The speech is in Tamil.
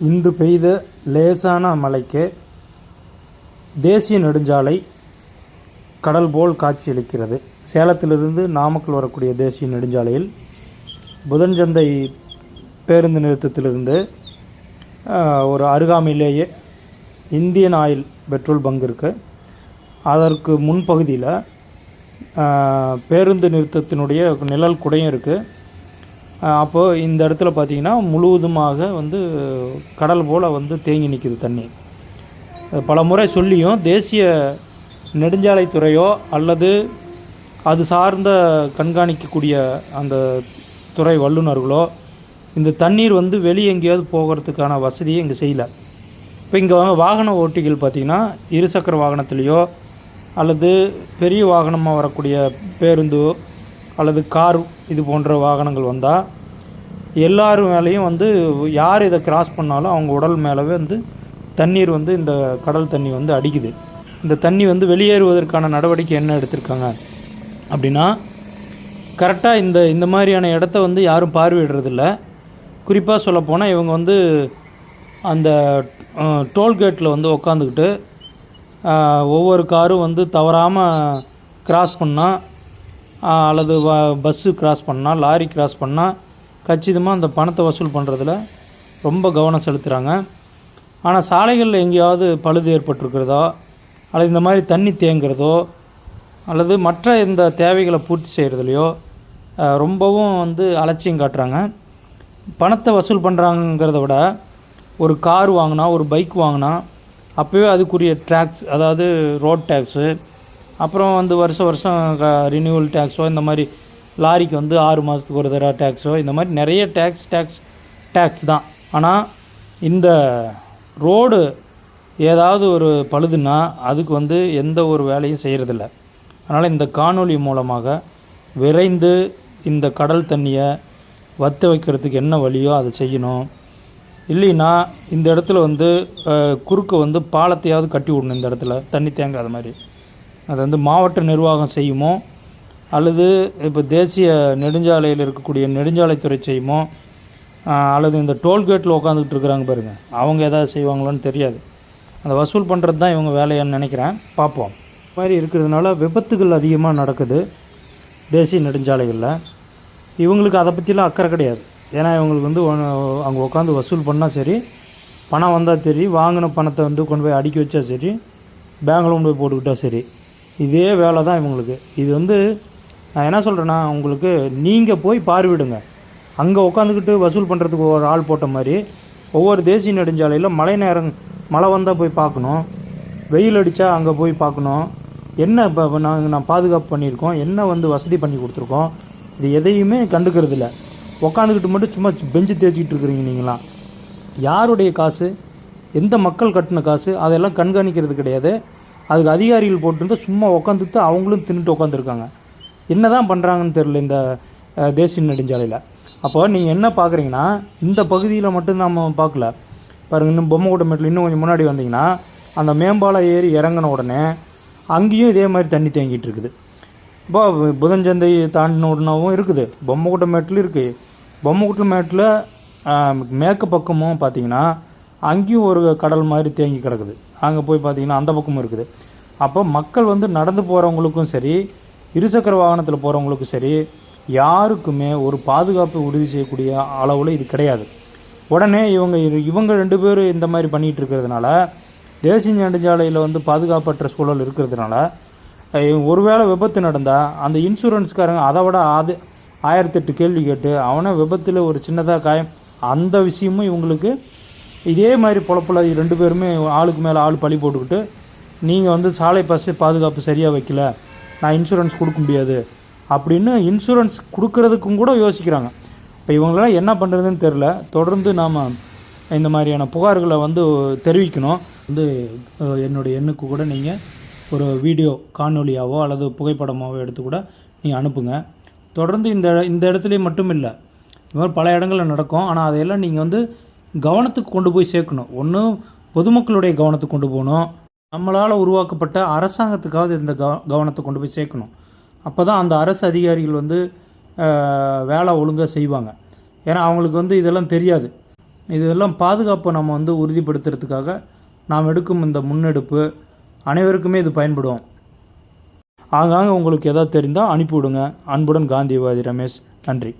இன்று பெய்த லேசான மழைக்கு தேசிய நெடுஞ்சாலை கடல் போல் காட்சியளிக்கிறது. சேலத்திலிருந்து நாமக்கல் வரக்கூடிய தேசிய நெடுஞ்சாலையில் புதன்சந்தை பேருந்து நிறுத்தத்திலிருந்து ஒரு அருகாமையிலேயே இந்தியன் ஆயில் பெட்ரோல் பங்க் இருக்குது அதற்கு முன்பகுதியில் பேருந்து நிறுத்தத்தினுடைய நிழல் குடையும் இருக்குது அப்போது இந்த இடத்துல பார்த்தீங்கன்னா முழுவதுமாக வந்து கடல் போல் வந்து தேங்கி நிற்கிது தண்ணி பல முறை சொல்லியும் தேசிய நெடுஞ்சாலைத்துறையோ அல்லது அது சார்ந்த கண்காணிக்கக்கூடிய அந்த துறை வல்லுநர்களோ இந்த தண்ணீர் வந்து வெளியே எங்கேயாவது போகிறதுக்கான வசதியை இங்கே செய்யலை. இப்போ இங்கே வாகன ஓட்டிகள் பார்த்திங்கன்னா இருசக்கர வாகனத்துலேயோ அல்லது பெரிய வாகனமாக வரக்கூடிய பேருந்து அல்லது கார் இது போன்ற வாகனங்கள் வந்தால் எல்லார் மேலேயும் வந்து யார் இதை கிராஸ் பண்ணாலும் அவங்க உடல் மேலே வந்து தண்ணீர் வந்து இந்த கடல் தண்ணி வந்து அடிக்குது. இந்த தண்ணி வந்து வெளியேறுவதற்கான நடவடிக்கை என்ன எடுத்திருக்காங்க? அப்படின்னா கரெக்டாக இந்த இந்த மாதிரியான இடத்த வந்து யாரும் பார்வையிடுறதில்ல. குறிப்பாக சொல்லப்போனால் இவங்க வந்து அந்த டோல்கேட்டில் வந்து உக்காந்துக்கிட்டு ஒவ்வொரு காரும் வந்து தவறாமல் கிராஸ் பண்ணால் அல்லது வ பஸ்ஸு கிராஸ் பண்ணால் லாரி கிராஸ் பண்ணால் கச்சிதமாக அந்த பணத்தை வசூல் பண்ணுறதுல ரொம்ப கவனம் செலுத்துகிறாங்க ஆனால் சாலைகளில் எங்கேயாவது பழுது ஏற்பட்டிருக்கிறதோ? அல்லது இந்த மாதிரி தண்ணி தேங்குறதோ? அல்லது மற்ற இந்த தேவைகளை பூர்த்தி செய்கிறதுலையோ ரொம்பவும் வந்து அலட்சியம் காட்டுறாங்க. பணத்தை வசூல் பண்ணுறாங்கிறத விட ஒரு கார் வாங்கினா ஒரு பைக் வாங்கினா அப்போவே அதுக்குரிய டேக்ஸ் அதாவது ரோட் டேக்ஸு அப்புறம் வந்து வருஷம் வருஷம் ரினியூவல் டேக்ஸோ இந்த மாதிரி லாரிக்கு வந்து ஆறு மாதத்துக்கு ஒரு தடவை டேக்ஸோ இந்த மாதிரி நிறைய டேக்ஸ் டேக்ஸ் டேக்ஸ் தான். ஆனால் இந்த ரோடு ஏதாவது ஒரு பழுதுன்னா அதுக்கு வந்து எந்த ஒரு வேலையும் செய்கிறதில்ல அதனால் இந்த காணொளி மூலமாக விரைந்து இந்த கடல் தண்ணியை வற்ற வைக்கிறதுக்கு என்ன வழியோ அதை செய்யணும். இல்லைன்னா இந்த இடத்துல வந்து அஹ், குறுக்க வந்து பாலத்தையாவது கட்டி விடணும் இந்த இடத்துல தண்ணி தேங்காத மாதிரி. அது வந்து மாவட்ட நிர்வாகம் செய்யுமோ அல்லது இப்போ தேசிய நெடுஞ்சாலையில் இருக்கக்கூடிய நெடுஞ்சாலைத்துறை செய்யுமோ அல்லது இந்த டோல்கேட்டில் உட்காந்துக்கிட்டு இருக்கிறாங்க பாருங்கள் அவங்க எதாவது செய்வாங்களோன்னு தெரியாது. அந்த வசூல் பண்ணுறது தான் இவங்க வேலையான்னு நினைக்கிறேன். பார்ப்போம். இது மாதிரி இருக்கிறதுனால விபத்துகள் அதிகமாக நடக்குது தேசிய நெடுஞ்சாலைகளில். இவங்களுக்கு அதை பற்றிலாம் அக்கறை கிடையாது. ஏன்னா இவங்களுக்கு வந்து அங்கே உட்காந்து வசூல் பண்ணால் சரி பணம் வந்தால் சரி வாங்கின பணத்தை வந்து கொண்டு போய் அடுக்கி வச்சா சரி பேங்கில் கொண்டு போய் போட்டுக்கிட்டால் சரி இதே வேலை தான் இவங்களுக்கு. இது வந்து நான் என்ன சொல்கிறேன்னா உங்களுக்கு நீங்கள் போய் பார்வையிடுங்க. அங்கே உட்காந்துக்கிட்டு வசூல் பண்ணுறதுக்கு ஒரு ஆள் போட்ட மாதிரி ஒவ்வொரு தேசிய நெடுஞ்சாலையில் மழை நேரம் மழை வந்தால் போய் பார்க்கணும். வெயில் அடித்தா அங்கே போய் பார்க்கணும். என்ன இப்போ நாங்கள் நான் பாதுகாப்பு பண்ணியிருக்கோம். என்ன வந்து வசதி பண்ணி கொடுத்துருக்கோம்? இது எதையுமே கண்டுக்கிறது இல்லை. உக்காந்துக்கிட்டு மட்டும் சும்மா பெஞ்சு தேய்ச்சிக்கிட்டு இருக்கிறீங்க நீங்களாம். யாருடைய காசு? எந்த மக்கள் கட்டின காசு? அதெல்லாம் கண்காணிக்கிறது கிடையாது. அதுக்கு அதிகாரிகள் போட்டிருந்தால் சும்மா உட்காந்துட்டு அவங்களும் தின்னுட்டு உட்காந்துருக்காங்க என்ன தான் பண்ணுறாங்கன்னு தெரில இந்த தேசிய நெடுஞ்சாலையில். அப்போ நீங்கள் என்ன பார்க்குறீங்கன்னா இந்த பகுதியில் மட்டும் நம்ம பார்க்கல பாருங்க இன்னும் பொம்மை மேட்டில் இன்னும் கொஞ்சம் முன்னாடி வந்தீங்கன்னா அந்த மேம்பாலம் ஏறி இறங்கின உடனே அங்கேயும் இதே மாதிரி தண்ணி தேங்கிட்டு இருக்குது. இப்போ புதன்சந்தை தாண்டின உடனேவும் இருக்குது. பொம்மைக்கூட்ட மேட்டில் இருக்குது பொம்மைக்கூட்ட மேட்டில் மேற்கு பக்கமும் பார்த்தீங்கன்னா அங்கேயும் ஒரு கடல் மாதிரி தேங்கி கிடக்குது. அங்கே போய் பார்த்தீங்கன்னா அந்த பக்கமும் இருக்குது. அப்போ மக்கள் வந்து நடந்து போகிறவங்களுக்கும் சரி இருசக்கர வாகனத்தில் போகிறவங்களுக்கும் சரி யாருக்குமே ஒரு பாதுகாப்பு உறுதி செய்யக்கூடிய அளவில் இது கிடையாது. உடனே இவங்க இவங்க ரெண்டு பேரும் இந்த மாதிரி பண்ணிகிட்டு இருக்கிறதுனால தேசிய நெடுஞ்சாலையில் வந்து பாதுகாப்பற்ற சூழல் இருக்கிறதுனால ஒருவேளை விபத்து நடந்தால் அந்த இன்சூரன்ஸ்காரங்க அதை விட அது ஆயிரத்தெட்டு கேள்வி கேட்டு அவனை விபத்தில் ஒரு சின்னதாக காயம் அந்த விஷயமும் இவங்களுக்கு இதே மாதிரி பொழப்பில் ரெண்டு பேருமே ஆளுக்கு மேலே ஆள் பழி போட்டுக்கிட்டு நீங்கள் வந்து சாலை பஸ்ஸு பாதுகாப்பு சரியாக வைக்கல நான் இன்சூரன்ஸ் கொடுக்க முடியாது அப்படின்னு இன்சூரன்ஸ் கொடுக்கறதுக்கும் கூட யோசிக்கிறாங்க. இப்போ இவங்களாம் என்ன பண்ணுறதுன்னு தெரில தொடர்ந்து நாம் இந்த மாதிரியான புகார்களை வந்து தெரிவிக்கணும். வந்து என்னுடைய எண்ணுக்கு கூட நீங்கள் ஒரு வீடியோ காணொலியாவோ அல்லது புகைப்படமாவோ எடுத்து கூட நீங்கள் அனுப்புங்க. தொடர்ந்து இந்த இந்த இடத்துலையும் மட்டும் இல்லை. இது மாதிரி பல இடங்களில் நடக்கும். ஆனால் அதையெல்லாம் நீங்கள் வந்து கவனத்துக்கு கொண்டு போய் சேர்க்கணும். ஒன்று பொதுமக்களுடைய கவனத்துக்கு கொண்டு போகணும். நம்மளால் உருவாக்கப்பட்ட அரசாங்கத்துக்காவது இந்த கவ கவனத்தை கொண்டு போய் சேர்க்கணும். அப்போ தான் அந்த அரசு அதிகாரிகள் வந்து வேலை ஒழுங்காக செய்வாங்க. ஏன்னா அவங்களுக்கு வந்து இதெல்லாம் தெரியாது. இதெல்லாம் பாதுகாப்பை நம்ம வந்து உறுதிப்படுத்துறதுக்காக நாம் எடுக்கும் இந்த முன்னெடுப்பு அனைவருக்குமே இது பயன்படும். ஆகாங்க உங்களுக்கு எதாவது தெரிந்தால் அனுப்பிவிடுங்க. அன்புடன் காந்திவாதி ரமேஷ். நன்றி.